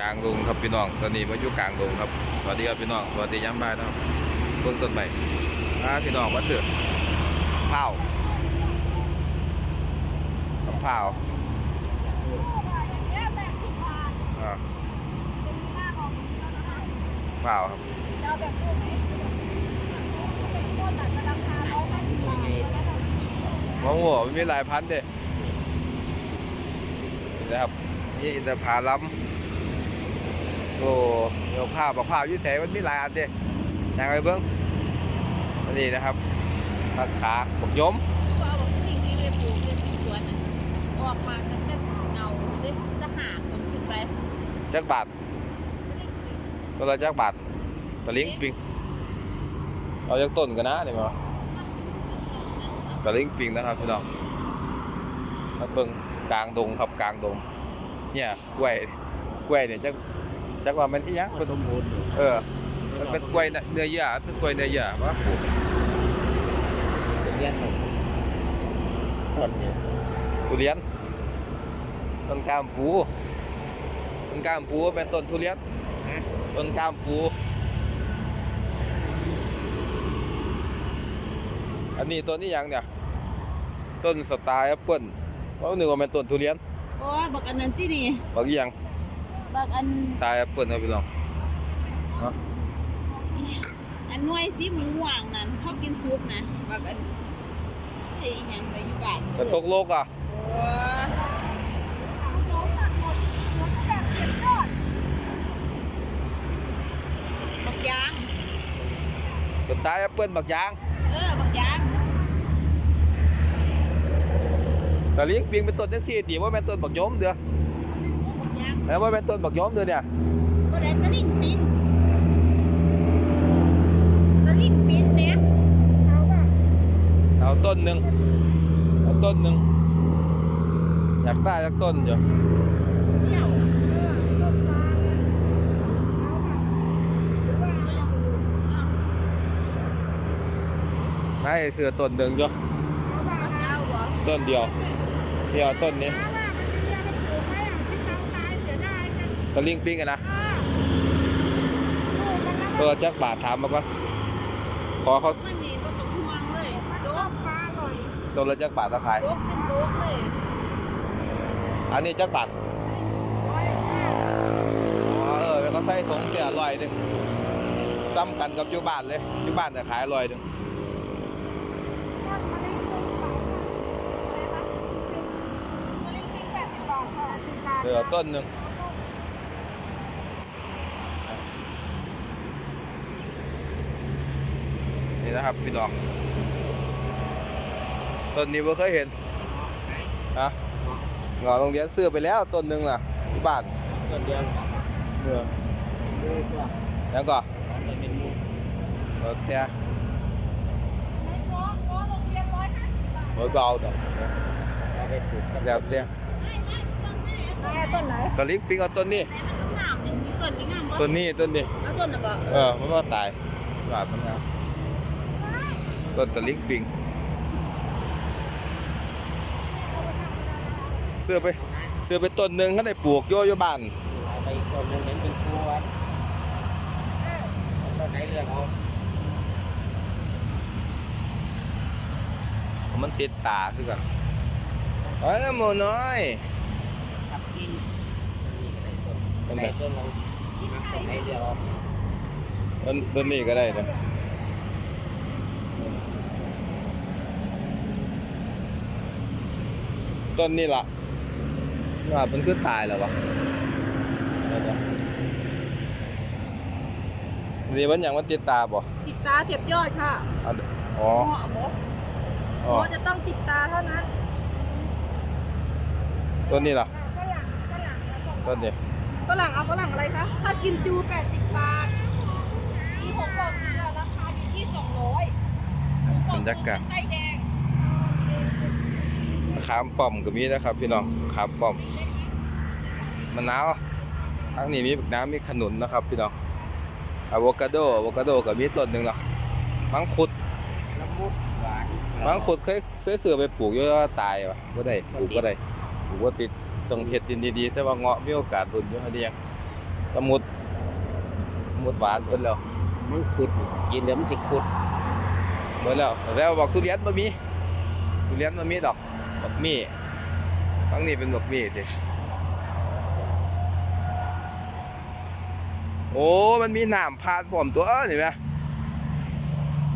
กลางดงครับพี่น้อง ตอนนี้มาอยู่กลางดงครับ สวัสดีครับพี่น้อง สวัสดีย้ำบ่ายนะครับเบื้องต้นใหม่พาพี่น้องมาเสือข้าวกับข้าวอ่าข้าวครับมะม่วงมันมีหลายพันเด้นะครับนี่อินทผลัม โอ้ยวข้าวบอกข้าวยุ่แสมันมีหลายอันเด้ยังไงเบิ้งอันนี้นะครับผักขาบกยมก็เอาบอกสิ่งที่ไปปลูกเรื่องที่สวนน่ะออกมาตั้งแต่เงาเลยจะหากคนขึ้นไปจักบาทตัวละจักบาทตะลิงปิงเอาจากต้นกันนะนี่มาตะลิงปิงนะครับพี่น้องมาเบิ่งกลางดงครับกลางดงเนี่ยกล้วยกล้วยเนี่ยจัก จักว่ามันอีหยังก็สมบูรณ์อยู่เออมันเป็นกล้วยเนื้อเยื่อเป็นกล้วยเนื้อเยื่อว่าปลูกเป็นเลี้ยนหมดต้นเนี่ยทุเรียนต้นกล้ามปูต้นกล้ามปูเป็นต้นทุเรียนต้นกล้ามปูอันนี้ต้นนี้ยังเนี่ยต้นสไตล์แอปเปิ้ลเพราะนึกว่าเป็นต้นทุเรียนโอ้ยบอกอันนั้นที่นี่บอกอีหยัง บอกอันสไตล์แอปเปิ้ลครับพี่น้องอันหน่วยสีม่วงนั่นเขากินซุปนะบอกอันไอ้หยังไปอยู่บ้านกระทกโลกอะโอ้ยบักยางสไตล์แอปเปิ้ลบักยางเออ บักยางตะลิงปิงเป็นต้นจังซี่ติว่าเป็นต้นบักยมเด้อบักยาง แล้วว่าเป็นต้นบักยมเด้อเนี่ยก็เลยตะลิ่งปินตะลิ่งปินเนี่ยเอาป่ะเอาต้นหนึ่งเอาต้นหนึ่งอยากได้สักต้นอยู่เดี่ยวเออต้นปลาเนี่ยเอาป่ะหรือว่าให้เสือต้นหนึ่งอยู่เอาป่ะเอาบ่ต้นเดียวเดียวต้นนี้ ตะลิงปิงกันนะตัวจักบาทถามมาก่อนขอเขามันนี่ก็ต้องห่วงเลยโดกปลาหน่อยตัวละจักบาทตะขายโดกเป็นโดกเลยอันนี้จักบาทอ๋อเออแล้วก็ใส่ถุงเสียร้อยหนึ่งซ้ำกันกับอยู่บ้านเลยอยู่บ้านแต่ขายร้อยหนึ่งเออต้นหนึ่ง นี่นะครับพี่น้องต้นนี้เ่เคยเห็นฮะงอโรงเรียนซื้อไปแล้วต้นหนึ่งน่ะที่บ้านต้นเดียวเออดูตัวแล้วก็ของมันเป็นมุกเออแต่เออก็เอาแต่เราไปปลูกกันแล้วแต่แม่ต้นไหนตะลิงปิงเอาต้นนี้แต่มันต้องงามดิมีต้นที่งามบ่ต้นนี้ต้นนี้แล้วต้นน่ะบ่เออมันว่าตายบาดมันครับ ต้นตะลิงปิง เสื้อไป เสื้อไปต้นหนึ่งเขาได้ปลูกโยอยู่บ้านเอาไปอีกต้นหนึงเห็นเป็นครัวต้นไหนเลือกเอามันติดตาคือกันเอ้ยหมูน้อยขับกินนี่ก็ได้ต้นต้นไหนไหนต้นเราที่มักต้นไหนเลือกเอาต้นต้นนี้ก็ได้นะ ต้นนี้ล่ะว่ามันคือตายแล้ววะเดี๋ยวๆนี่มันอย่างมันติดตาบ่ติดตาเก็บยอดค่ะอันอ๋อหมอหมอหมอ๋ออจะต้องติดตาเท่านั้น ต้นนี้ล่ะต้นนี้ฝรั่งเอาฝรั่งอะไรคะ ถ้ากิมจู 80 บาท มีผมบอกกินแล้วราคาอยู่ที่ 200 บรรยากาศไส้แดงขามป้อมก็มีนะครับพี่น้องขามป้อมมะนาวทางนี้มีน้ำมีขนุนนะครับพี่น้องอะโวคาโดอะโวคาโดก็มีต้นหนึ่งเนาะมังคุดมังคุดเคยเคยเสือไปปลูกอยู่แล้วตายวะบ่ได้ปลูกบ่ได้ปลูกบ่ติดต้องเฮ็ดดินดีๆแต่ว่าเงาะมีโอกาสรุนอยู่อันนี้ยังสมุดสมุดหวานเบิดแล้วมันขุดกินเดี๋ยวมันสิขุด เบิดแล้วแล้วบอกทุเรียนบ่มีทุเรียนบ่มีดอกบักมี่ทั้งนี้เป็นบักมี่สิโอ้ มันมีน้ำพาดพร้อมตัวนี่ไหม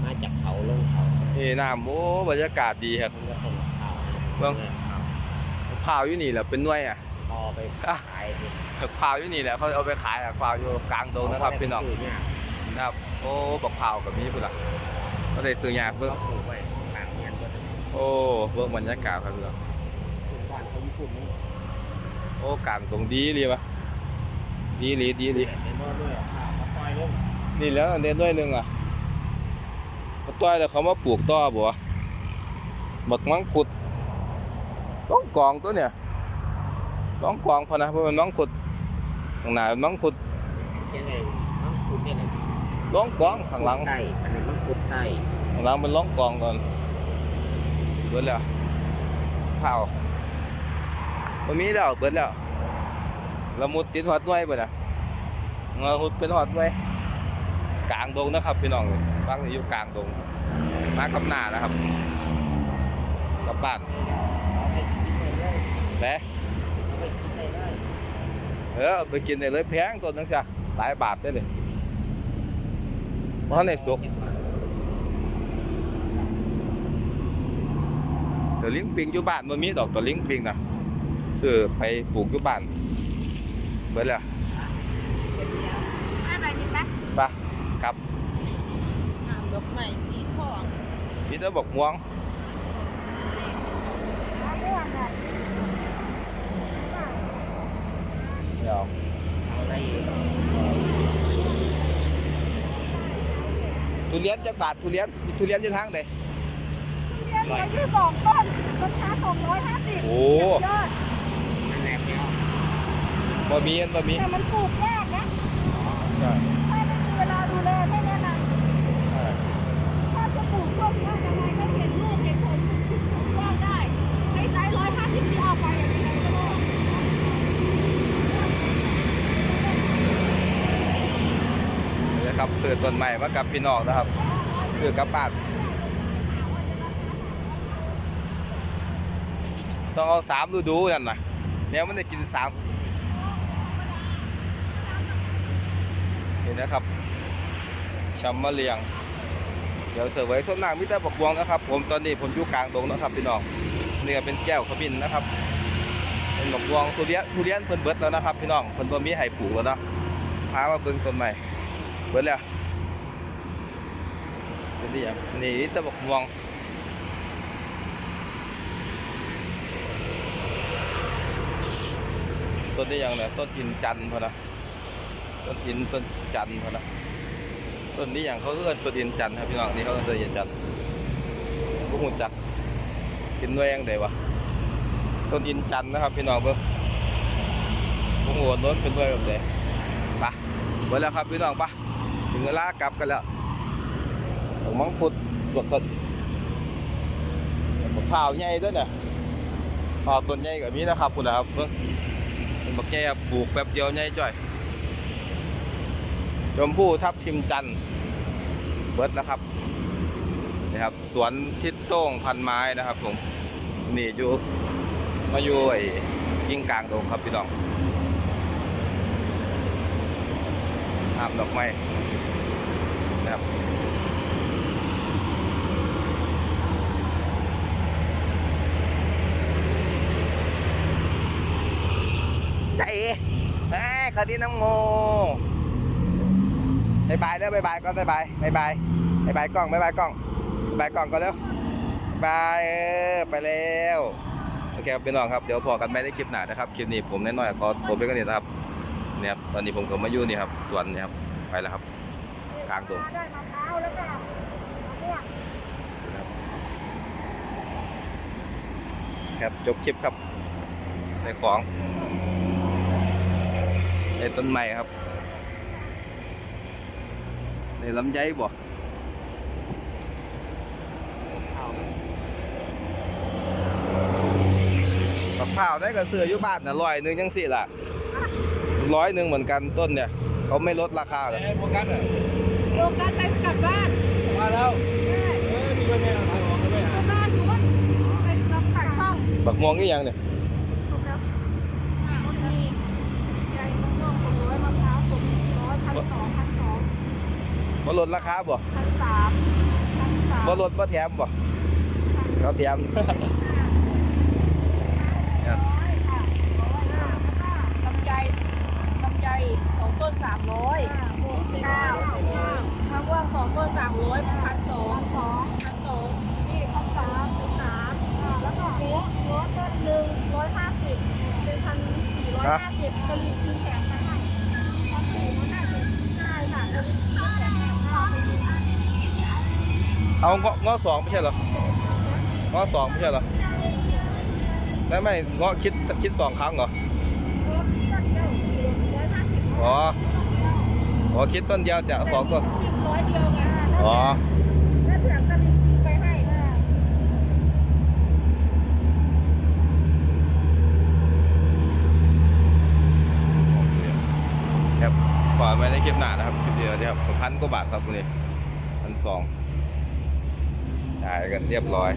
มาจากเขาลงเขานี่น้ำโอ้บรรยากาศดีครับมันก็ต้องเขาเบิ่งพร้าวอยู่นี่แหละเป็นหน่วยอะพอไปอะขายสิพร้าวอยู่นี่แหละเขาเอาไปขายอะพร้าวอยู่กลางดงนะครับพี่น้องเขาบ่ได้ไปซื้ยากนะครับ โอ้บักพร้าวกับมีพุ่นล่ะ ก็ได้ซื้อยากเบิ่งเขาปลูกไว้กลางเงินก็จะโอ้เบิ่งบรรยากาศครับพี่น้องปลูกบ้านเขาญี่ปุ่นนี่โอ้กลางดงดีเลยวะดีหลีดีหลีเป็นโน่นด้วยอะข้าวมาปล่อยลงนี่แล้วอันเด่นด้วยหนึงอะมาต้อยแล้วเขามาปลูกต่อบ่วะบักมังคุด ต้องกองตัวเนี่ยต้องกองพะนะเพราะมันมังคุดข้างหน้าเป็นมังคุดเจ๊ไงมังคุดเนี่ยแหละร้องกองข้างหลังใต้อั นนั้นมังคุดใต้ข้างหลังเป็นร้องกองก่อนเบิดแล้วเผาบ่มีแล้วเบิดแล้วละมุดติดหอดหน่วยเบิดอะเงาหุดเป็นหอดหน่วยกลางดงนะครับพี่น้องฟังนี่อยู่กลางดงมากับหน้านะครับกลับบ้านเอาไปกินได้เลยแต่เอาไปกินได้เลยเออไปกินได้เลยแพงตัวนึงเสียหลายบาทได้เลยเพราะในสุก ตัวลิงปิงอยู่บ้านมันมีดอกตัวลิงปิงนะซื้อไปปลูกอยู่บ้านเบิดแล้วอะไรดีไหมไปกลับน้ำดอกไม้สีทองมีแต่บอกม่วงเดี๋ยวอะไรอีกทุเรียนจักบาททุเรียนทุเรียนอยู่ทางใดเรียนเหลืออยู่สองต้นราคาสองร้อยห้าสิบโอ้ ยอดนั่นแหละแล้วบ่มีอันบ่มีแต่มันปลูกยากนะใช่ถ้าไม่มีเวลาดูแลไม่แนะนำใช่ถ้าจะปลูกช่วงนี้ยังไงก็เห็นลูกเห็นผลปลูกว่าได้ใช้ไซส์ร้อยห้าสิบที่เอาไปอย่างไรก็รอดนี่นะครับซื้อต้นใหม่มากับพี่น้องนะครับซื้อกลับบ้าน ต้องเอาสามฤดูนั่นนะเนี่ยมันได้กินสามนี่นะครับชัมมะเลียง เดี๋ยวเสิร์ฟไว้ส้นหนังมิตรบกวงนะครับ ผมตอนนี้ผมอยู่กลางดงนะครับพี่น้องนี่ก็เป็นแก้วขมิ้นนะครับ เป็นบกวงทุเรียนทุเรียนเพิ่นเบิดแล้วนะครับ พี่น้องเพิ่นบ่มีให้ปลูกแล้วนะพามาเบิ่งต้นใหม่เบิดแล้วเป็นที่ยังนี่ตะบกมวง ต้นนี้ยังเนี่ยต้นอินจันพอนะต้นอินต้นจันพอนะต้นนี้อย่างเขาเรียกต้นอินจันครับพี่น้องนี่เขาเรียกต้นอินจันพวกหุ่นจักกินด้วยยังไงวะต้นอินจันนะครับพี่น้องเบิ่งพวกหัวโน้นเป็นด้วยแบบไหนไปเบิดแล้วครับพี่น้องไปถึงเวลากลับกันแล้วมมังคุดบวกสดมะพร้าวใหญ่ด้วยเนี่ยมะพร้าวต้นใหญ่กับนี้นะครับคุณนะครับเพิ่ง เป็นบักใหญ่ปลูกแป๊บเดียวใหญ่จ้อย ชมพู่ทับทิมจันเบิร์ดนะครับนี่ครับ สวนทิศโต้งพันไม้นะครับผมนี่อยู่มาอยู่ไอ้ยิ่งกลางตรงครับพี่น้องอาบดอกไม้ นะครับใจเอ๋ เฮ้ยคดีน้ำโมบายบายแล้วบายบายก่อนบายบายบายบายบายบายกล้องบายบายกล้องบายบายกล้องก่อนเร็วบายเออไปแล้วโอเคครับพี่น้องครับเดี๋ยวพอกันไม่ได้คลิปหนานะครับคลิปนี้ผมแน่นอนก็ผมไปกันนี่นะครับเนี่ยครับตอนนี้ผมก็มาอยู่นี่ครับสวนนี่ครับไปแล้วครับกลางดงได้มะพร้าวแล้วก็มะม่วงครับจบคลิปครับในของ ในต้นไม้ครับในลำไยบ่เอามะพร้าวได้ก็เสืออยู่บ้านน่ะลอยหนึงจังสี่ล่ะร้อยหนึ่งเหมือนกันต้นเนี่ยเขาไม่ลดราคาเลยไอ้โฟกัสอะโฟกัสไปกลับบ้านมาแล้วเออมีไว้แม่เอาทางออกกันด้วยกลัอะบบ้านอยู่ว่าไปรับปากช่องบักม่วงนี่ยังเนี่ย ถูกแล้วอ่ามีใหญ่มะม่วงผลร้อยมะพร้าวผลร้อยพันสองพันสอง บ่ลดราคาบ่พันสามพันสามบ่ลดบ่แถมบ่เขาแถมครับร้อยค่ะร้อยห้าลำไยลำไยสองต้นสามร้อยข้าวมะม่วงสองต้นสามร้อยพันสองสองพันสองนี่ข้าวสามสามอ่าแล้วก็หัวหัวต้นหนึ่งร้อยห้าสิบเป็นพันสี่ร้อยห้าสิบตะลิงคือแถม เอาเงาะเงาะสองไม่ใช่เหรอเงาะสองไม่ใช่เหรอไม่ไม่เงาะคิดคิดสองครั้งเหรอหัวที่ต้นเดียวร้อยห้าสิบอ๋ออ๋อคิดต้นเดียวจะเอาสองต้นสิบร้อยเดียวไงอ๋อแล้วแถมตะลิงคือไปให้ค่ะครับขอไว้ในคลิปหน้านะครับคลิปเดียวนะครับพันกว่าบาทครับวันนี้พันสอง จ่ายกันเรียบร้อย